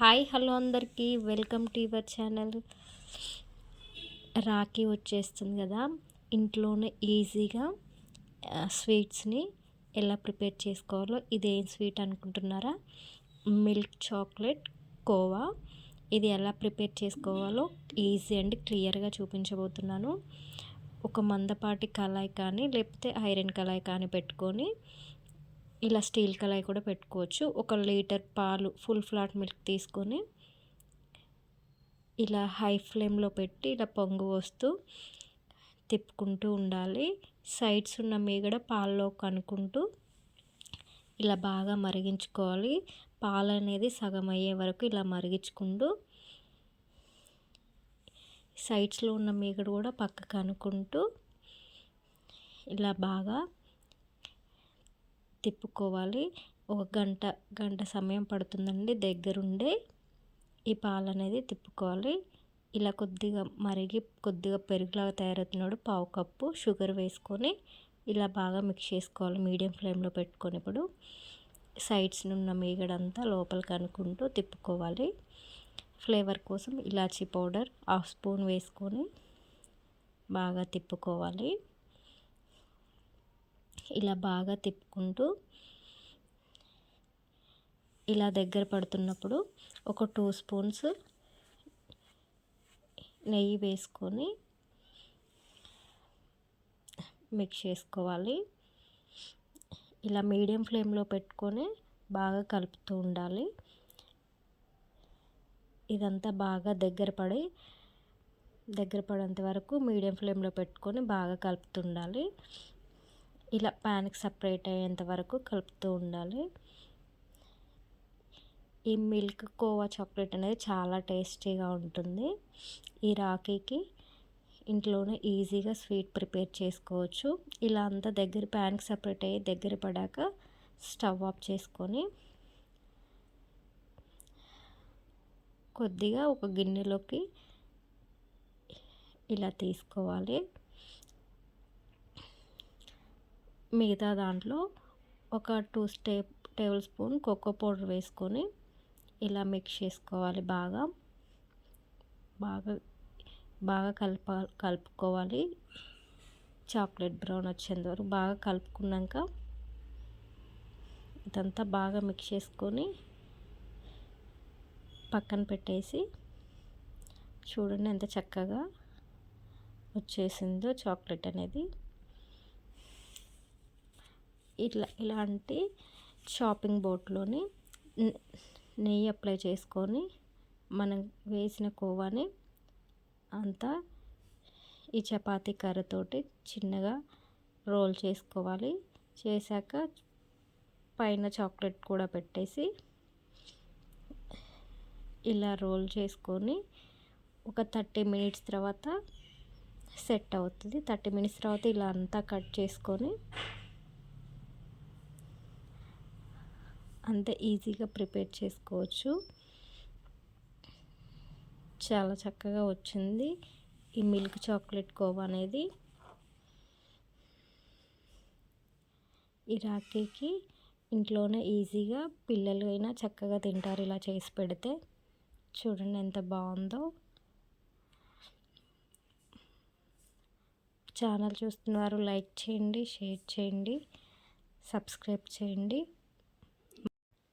Hi hello అందరికీ. Welcome to your channel. Rakhi వచ్చేస్తుంది కదా. ఇంట్లోనే ఈజీగా స్వీట్స్ని ఎలా ప్రిపేర్ చేసుకోవాలో ఇదేం స్వీట్ అనుకుంటున్నారా? Milk chocolate kova. ఇది ఎలా ప్రిపేర్ చేసుకోవాలో ఈజీ అండ్ క్లియర్గా చూపించబోతున్నాను. ఒక మందపాటి కళాయి కానీ లేకపోతే ఐరన్ కళాయి కానీ పెట్టుకొని ఇలా స్టీల్ కళాయి కూడా పెట్టుకోవచ్చు. ఒక లీటర్ పాలు ఫుల్ ఫ్లాట్ మిల్క్ తీసుకొని ఇలా హై ఫ్లేమ్లో పెట్టి ఇలా పొంగు వస్తూ తిప్పుకుంటూ ఉండాలి. సైడ్స్ ఉన్న మీగడ పాలలో కనుక్కుంటూ ఇలా బాగా మరిగించుకోవాలి. పాలు అనేది సగం అయ్యే వరకు ఇలా మరిగించుకుంటూ సైడ్స్లో ఉన్న మీగడ కూడా పక్కకు అనుకుంటూ ఇలా బాగా తిప్పుకోవాలి. ఒక గంట గంట సమయం పడుతుందండి దగ్గరుండే. ఈ పాలు అనేది తిప్పుకోవాలి. ఇలా కొద్దిగా మరిగి కొద్దిగా పెరుగులాగా తయారవుతున్నాడు పావు కప్పు షుగర్ వేసుకొని ఇలా బాగా మిక్స్ చేసుకోవాలి. మీడియం ఫ్లేమ్లో పెట్టుకొని ఇప్పుడు సైడ్స్ నున్న మీగడంతా లోపలికి అనుకుంటూ తిప్పుకోవాలి. ఫ్లేవర్ కోసం ఇలాచీ పౌడర్ హాఫ్ స్పూన్ వేసుకొని బాగా తిప్పుకోవాలి. ఇలా బాగా తిప్పుకుంటూ ఇలా దగ్గర పడుతున్నప్పుడు ఒక టూ స్పూన్స్ నెయ్యి వేసుకొని మిక్స్ చేసుకోవాలి. ఇలా మీడియం ఫ్లేమ్లో పెట్టుకొని బాగా కలుపుతూ ఉండాలి. ఇదంతా బాగా దగ్గర పడి దగ్గర పడేంత వరకు మీడియం ఫ్లేమ్లో పెట్టుకొని బాగా కలుపుతుండాలి ఇలా ప్యాన్కి సపరేట్ అయ్యేంత వరకు కలుపుతూ ఉండాలి. ఈ మిల్క్ కోవా చాక్లెట్ అనేది చాలా టేస్టీగా ఉంటుంది. ఈ రాఖీకి ఇంట్లోనే ఈజీగా స్వీట్ ప్రిపేర్ చేసుకోవచ్చు. ఇలా అంతా దగ్గర ప్యాన్కి సపరేట్ అయ్యి దగ్గర పడాక స్టవ్ ఆఫ్ చేసుకొని కొద్దిగా ఒక గిన్నెలోకి ఇలా తీసుకోవాలి. మిగతా దాంట్లో ఒక టూ స్టే టేబుల్ స్పూన్ కోకో పౌడర్ వేసుకొని ఇలా మిక్స్ చేసుకోవాలి బాగా. బాగా బాగా కలప కలుపుకోవాలి. చాక్లెట్ బ్రౌన్ వచ్చేంత వరకు బాగా కలుపుకున్నాక ఇదంతా బాగా మిక్స్ చేసుకొని పక్కన పెట్టేసి చూడండి ఎంత చక్కగా వచ్చేసిందో చాక్లెట్ అనేది. ఇట్లా ఇలాంటి షాపింగ్ బోర్డ్లోని నెయ్యి అప్లై చేసుకొని మనం వేసిన కోవాని అంతా ఈ చపాతీ కర్రతోటి చిన్నగా రోల్ చేసుకోవాలి. చేశాక పైన చాక్లెట్ కూడా పెట్టేసి ఇలా రోల్ చేసుకొని ఒక థర్టీ మినిట్స్ తర్వాత సెట్ అవుతుంది. థర్టీ మినిట్స్ తర్వాత ఇలా అంతా కట్ చేసుకొని అంతే ఈజీగా ప్రిపేర్ చేసుకోవచ్చు. చాలా చక్కగా వచ్చింది. ఈ మిల్క్ చాక్లెట్ కోవా అనేది. ఈ రాఖీకి ఇంట్లోనే ఈజీగా పిల్లలు అయినా చక్కగా తింటారు ఇలా చేసి పెడితే. చూడండి ఎంత బాగుందో. ఛానల్ చూస్తున్నారు లైక్ చేయండి షేర్ చేయండి సబ్స్క్రైబ్ చేయండి.